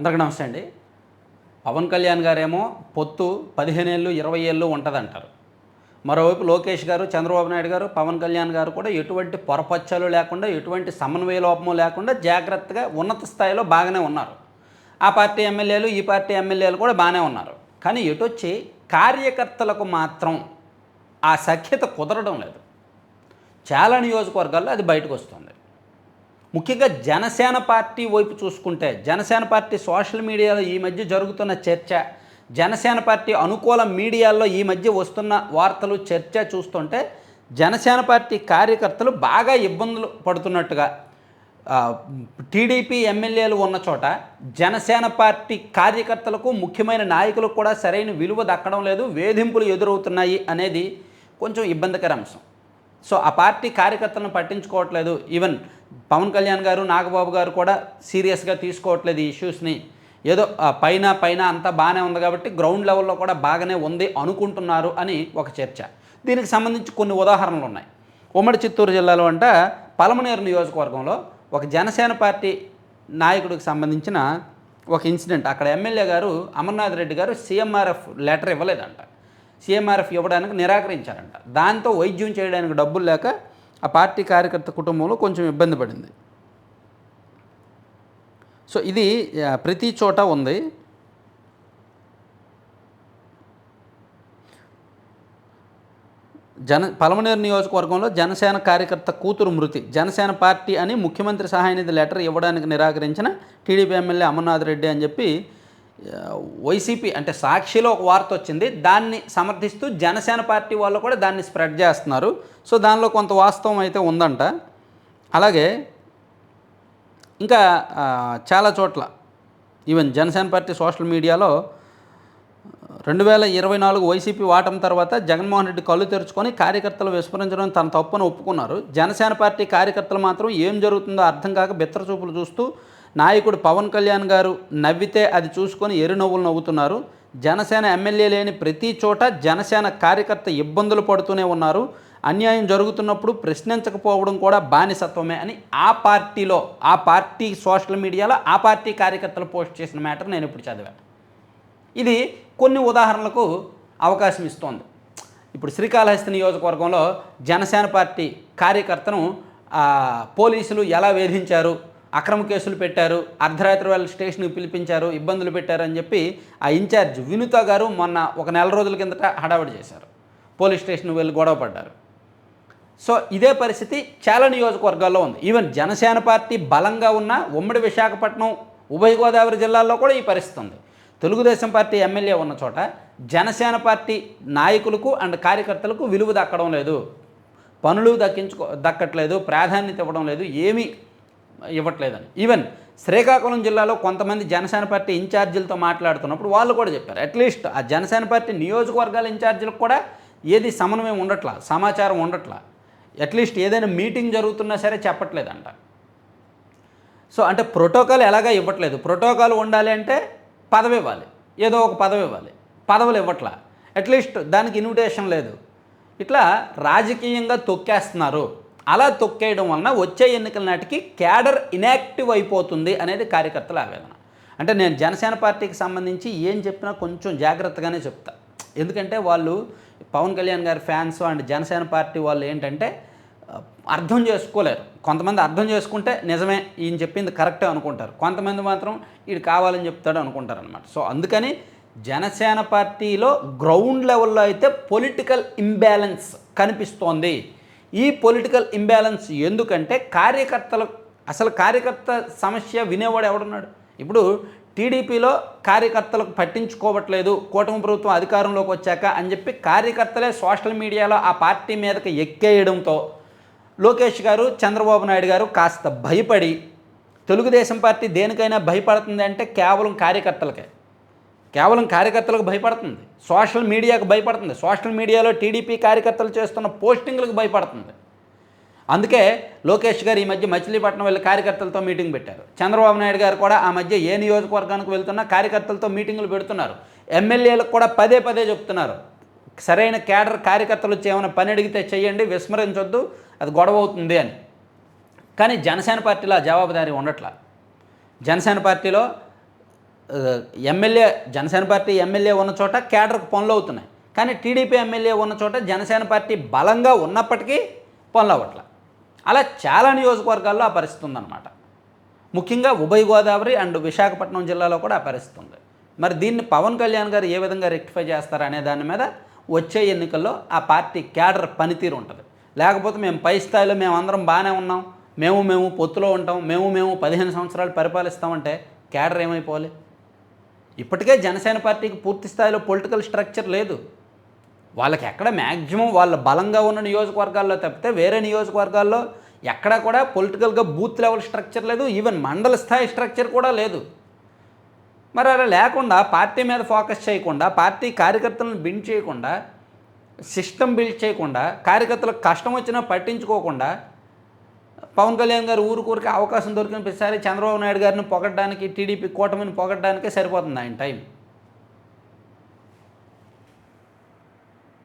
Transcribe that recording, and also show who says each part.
Speaker 1: అందరికీ నమస్తే అండి. పవన్ కళ్యాణ్ గారేమో పొత్తు పదిహేను ఏళ్ళు ఇరవై ఏళ్ళు ఉంటుందంటారు. మరోవైపు లోకేష్ గారు చంద్రబాబు నాయుడు గారు పవన్ కళ్యాణ్ గారు కూడా ఎటువంటి పొరపచ్చాలు లేకుండా ఎటువంటి సమన్వయ లోపము లేకుండా జాగ్రత్తగా ఉన్నత స్థాయిలో బాగానే ఉన్నారు. ఆ పార్టీ ఎమ్మెల్యేలు ఈ పార్టీ ఎమ్మెల్యేలు కూడా బాగానే ఉన్నారు. కానీ ఎటొచ్చి కార్యకర్తలకు మాత్రం ఆ సఖ్యత కుదరడం లేదు. చాలా నియోజకవర్గాల్లో అది బయటకు వస్తుంది. ముఖ్యంగా జనసేన పార్టీ వైపు చూసుకుంటే జనసేన పార్టీ సోషల్ మీడియాలో ఈ మధ్య జరుగుతున్న చర్చ జనసేన పార్టీ అనుకూల మీడియాల్లో ఈ మధ్య వస్తున్న వార్తలు చర్చ చూస్తుంటే జనసేన పార్టీ కార్యకర్తలు బాగా ఇబ్బందులు పడుతున్నట్టుగా టీడీపీ ఎమ్మెల్యేలు ఉన్న చోట జనసేన పార్టీ కార్యకర్తలకు ముఖ్యమైన నాయకులకు కూడా సరైన విలువ దక్కడం లేదు వేధింపులు ఎదురవుతున్నాయి అనేది కొంచెం ఇబ్బందికర అంశం. సో ఆ పార్టీ కార్యకర్తలను పట్టించుకోవట్లేదు. ఈవెన్ పవన్ కళ్యాణ్ గారు నాగబాబు గారు కూడా సీరియస్గా తీసుకోవట్లేదు ఈ ఇష్యూస్ని. ఏదో పైన పైన అంతా బాగానే ఉంది కాబట్టి గ్రౌండ్ లెవెల్లో కూడా బాగానే ఉంది అనుకుంటున్నారు అని ఒక చర్చ. దీనికి సంబంధించి కొన్ని ఉదాహరణలు ఉన్నాయి. ఉమ్మడి చిత్తూరు జిల్లాలో అంట పలమనేరు నియోజకవర్గంలో ఒక జనసేన పార్టీ నాయకుడికి సంబంధించిన ఒక ఇన్సిడెంట్. అక్కడ ఎమ్మెల్యే గారు అమర్నాథ్ రెడ్డి గారు సీఎంఆర్ఎఫ్ లెటర్ ఇవ్వలేదంట. సీఎంఆర్ఎఫ్ ఇవ్వడానికి నిరాకరించారంట. దాంతో వైద్యం చేయడానికి డబ్బులు లేక ఆ పార్టీ కార్యకర్త కుటుంబంలో కొంచెం ఇబ్బంది పడింది. సో ఇది ప్రతి చోట ఉంది. జన పలమనేరు నియోజకవర్గంలో జనసేన కార్యకర్త కూతురు మృతి జనసేన పార్టీ అని ముఖ్యమంత్రి సహాయనిధి లెటర్ ఇవ్వడానికి నిరాకరించిన టీడీపీ ఎమ్మెల్యే అమర్నాథ్ రెడ్డి అని చెప్పి వైసీపీ అంటే సాక్షిలో ఒక వార్త వచ్చింది. దాన్ని సమర్థిస్తూ జనసేన పార్టీ వాళ్ళు కూడా దాన్ని స్ప్రెడ్ చేస్తున్నారు. సో దానిలో కొంత వాస్తవం అయితే ఉందంట. అలాగే ఇంకా చాలా చోట్ల ఈవెన్ జనసేన పార్టీ సోషల్ మీడియాలో రెండు వేల ఇరవై నాలుగు వైసీపీ వాటం తర్వాత జగన్మోహన్ రెడ్డి కళ్ళు తెరుచుకొని కార్యకర్తలు విస్మరించడం తన తప్పును ఒప్పుకున్నారు. జనసేన పార్టీ కార్యకర్తలు మాత్రం ఏం జరుగుతుందో అర్థం కాక బిత్తరచూపులు చూస్తూ నాయకుడు పవన్ కళ్యాణ్ గారు నవ్వితే అది చూసుకొని ఎరునవ్వులు నవ్వుతున్నారు. జనసేన ఎమ్మెల్యే లేని ప్రతి చోట జనసేన కార్యకర్త ఇబ్బందులు పడుతూనే ఉన్నారు. అన్యాయం జరుగుతున్నప్పుడు ప్రశ్నించకపోవడం కూడా బానిసత్వమే అని ఆ పార్టీలో ఆ పార్టీ సోషల్ మీడియాలో ఆ పార్టీ కార్యకర్తలు పోస్ట్ చేసిన మ్యాటర్ నేను ఇప్పుడు చదివాను. ఇది కొన్ని ఉదాహరణలకు అవకాశం ఇస్తోంది. ఇప్పుడు శ్రీకాళహస్తి నియోజకవర్గంలో జనసేన పార్టీ కార్యకర్తను పోలీసులు ఎలా వేధించారు? అక్రమ కేసులు పెట్టారు అర్ధరాత్రి వేళ స్టేషన్కి పిలిపించారు ఇబ్బందులు పెట్టారని చెప్పి ఆ ఇన్ఛార్జ్ వినుత గారు మొన్న ఒక నెల రోజుల కిందట హడావిడి చేశారు. పోలీస్ స్టేషన్ వెళ్ళి గొడవ పడ్డారు. సో ఇదే పరిస్థితి చాలా నియోజకవర్గాల్లో ఉంది. ఈవెన్ జనసేన పార్టీ బలంగా ఉన్న ఉమ్మడి విశాఖపట్నం ఉభయ గోదావరి జిల్లాల్లో కూడా ఈ పరిస్థితి ఉంది. తెలుగుదేశం పార్టీ ఎమ్మెల్యే ఉన్న చోట జనసేన పార్టీ నాయకులకు అండ్ కార్యకర్తలకు విలువ దక్కడం లేదు. పనులు దక్కించుకో దక్కట్లేదు ప్రాధాన్యత ఇవ్వడం లేదు ఏమీ ఇవ్వట్లేదని. ఈవెన్ శ్రీకాకుళం జిల్లాలో కొంతమంది జనసేన పార్టీ ఇన్ఛార్జీలతో మాట్లాడుతున్నప్పుడు వాళ్ళు కూడా చెప్పారు అట్లీస్ట్ ఆ జనసేన పార్టీ నియోజకవర్గాల ఇన్ఛార్జీలకు కూడా ఏది సమన్వయం ఉండట్లా సమాచారం ఉండట్లా? అట్లీస్ట్ ఏదైనా మీటింగ్ జరుగుతున్నా సరే చెప్పట్లేదంట. సో అంటే ప్రోటోకాల్ ఎలాగా ఇవ్వట్లేదు? ప్రోటోకాల్ ఉండాలి అంటే పదవి ఇవ్వాలి. ఏదో ఒక పదవి ఇవ్వాలి. పదవులు ఇవ్వట్లా? అట్లీస్ట్ దానికి ఇన్విటేషన్ లేదు. ఇట్లా రాజకీయంగా తొక్కేస్తున్నారు. అలా తొక్కేయడం వలన వచ్చే ఎన్నికల నాటికి క్యాడర్ ఇనాక్టివ్ అయిపోతుంది అనేది కార్యకర్తల ఆవేదన. అంటే నేను జనసేన పార్టీకి సంబంధించి ఏం చెప్పినా కొంచెం జాగ్రత్తగానే చెప్తా. ఎందుకంటే వాళ్ళు పవన్ కళ్యాణ్ గారి ఫ్యాన్స్ అండ్ జనసేన పార్టీ వాళ్ళు ఏంటంటే అర్థం చేసుకోలేరు. కొంతమంది అర్థం చేసుకుంటే నిజమే ఈయన చెప్పింది కరెక్టే అనుకుంటారు. కొంతమంది మాత్రం ఈడు కావాలని చెప్తాడు అనుకుంటారు అనమాట సో అందుకని జనసేన పార్టీలో గ్రౌండ్ లెవెల్లో అయితే పొలిటికల్ ఇంబ్యాలెన్స్ కనిపిస్తోంది. ఈ పొలిటికల్ ఇంబ్యాలెన్స్ ఎందుకంటే కార్యకర్తల అసలు కార్యకర్త సమస్య వినేవాడు ఎవడున్నాడు? ఇప్పుడు టీడీపీలో కార్యకర్తలకు పట్టించుకోవట్లేదు కూటమి ప్రభుత్వం అధికారంలోకి వచ్చాక అని చెప్పి కార్యకర్తలే సోషల్ మీడియాలో ఆ పార్టీ మీదకి ఎక్కేయడంతో లోకేష్ గారు చంద్రబాబు నాయుడు గారు కాస్త భయపడి తెలుగుదేశం పార్టీ దేనికైనా భయపడుతుంది అంటే కేవలం కార్యకర్తలకే. కేవలం కార్యకర్తలకు భయపడుతుంది. సోషల్ మీడియాకు భయపడుతుంది. సోషల్ మీడియాలో టీడీపీ కార్యకర్తలు చేస్తున్న పోస్టింగ్లకు భయపడుతుంది. అందుకే లోకేష్ గారు ఈ మధ్య మచిలీపట్నం వెళ్ళి కార్యకర్తలతో మీటింగ్ పెట్టారు. చంద్రబాబు నాయుడు గారు కూడా ఆ మధ్య ఏ నియోజకవర్గానికి వెళ్తున్నా కార్యకర్తలతో మీటింగులు పెడుతున్నారు. ఎమ్మెల్యేలకు కూడా పదే పదే చెప్తున్నారు. సరైన కేడర్ కార్యకర్తలు ఏమైనా పని అడిగితే చేయండి విస్మరించొద్దు అది గొడవ అవుతుంది అని. కానీ జనసేన పార్టీలో ఆ జవాబుదారీ ఉండట్లా. జనసేన పార్టీలో ఎమ్మెల్యే జనసేన పార్టీ ఎమ్మెల్యే ఉన్న చోట కేడర్కు పనులు అవుతున్నాయి. కానీ టీడీపీ ఎమ్మెల్యే ఉన్న చోట జనసేన పార్టీ బలంగా ఉన్నప్పటికీ పనులు అవ్వట్ల. అలా చాలా నియోజకవర్గాల్లో ఆ పరిస్థితి ఉందన్నమాట. ముఖ్యంగా ఉభయ గోదావరి అండ్ విశాఖపట్నం జిల్లాలో కూడా ఆ పరిస్థితి ఉంది. మరి దీన్ని పవన్ కళ్యాణ్ గారు ఏ విధంగా రెక్టిఫై చేస్తారు అనే దాని మీద వచ్చే ఎన్నికల్లో ఆ పార్టీ క్యాడర్ పనితీరు ఉంటుంది. లేకపోతే మేము పై స్థాయిలో మేము అందరం బాగానే ఉన్నాం. మేము మేము పొత్తులో ఉంటాం. మేము మేము పదిహేను సంవత్సరాలు పరిపాలిస్తామంటే క్యాడర్ ఏమైపోవాలి? ఇప్పటికే జనసేన పార్టీకి పూర్తి స్థాయిలో పొలిటికల్ స్ట్రక్చర్ లేదు. వాళ్ళకి ఎక్కడ మ్యాక్సిమం వాళ్ళ బలంగా ఉన్న నియోజకవర్గాల్లో తప్పితే వేరే నియోజకవర్గాల్లో ఎక్కడా కూడా పొలిటికల్గా బూత్ లెవెల్ స్ట్రక్చర్ లేదు ఈవెన్ మండల స్థాయి స్ట్రక్చర్ కూడా లేదు. మరి అలా లేకుండా పార్టీ మీద ఫోకస్ చేయకుండా పార్టీ కార్యకర్తలను బిల్డ్ చేయకుండా సిస్టమ్ బిల్డ్ చేయకుండా కార్యకర్తలకు కష్టం వచ్చినా పట్టించుకోకుండా పవన్ కళ్యాణ్ గారు ఊరికూరికి అవకాశం దొరికిన ప్రతిసారి చంద్రబాబు నాయుడు గారిని పొగడ్డానికి టీడీపీ కూటమిని పొగడ్డానికే సరిపోతుంది ఆయన టైం.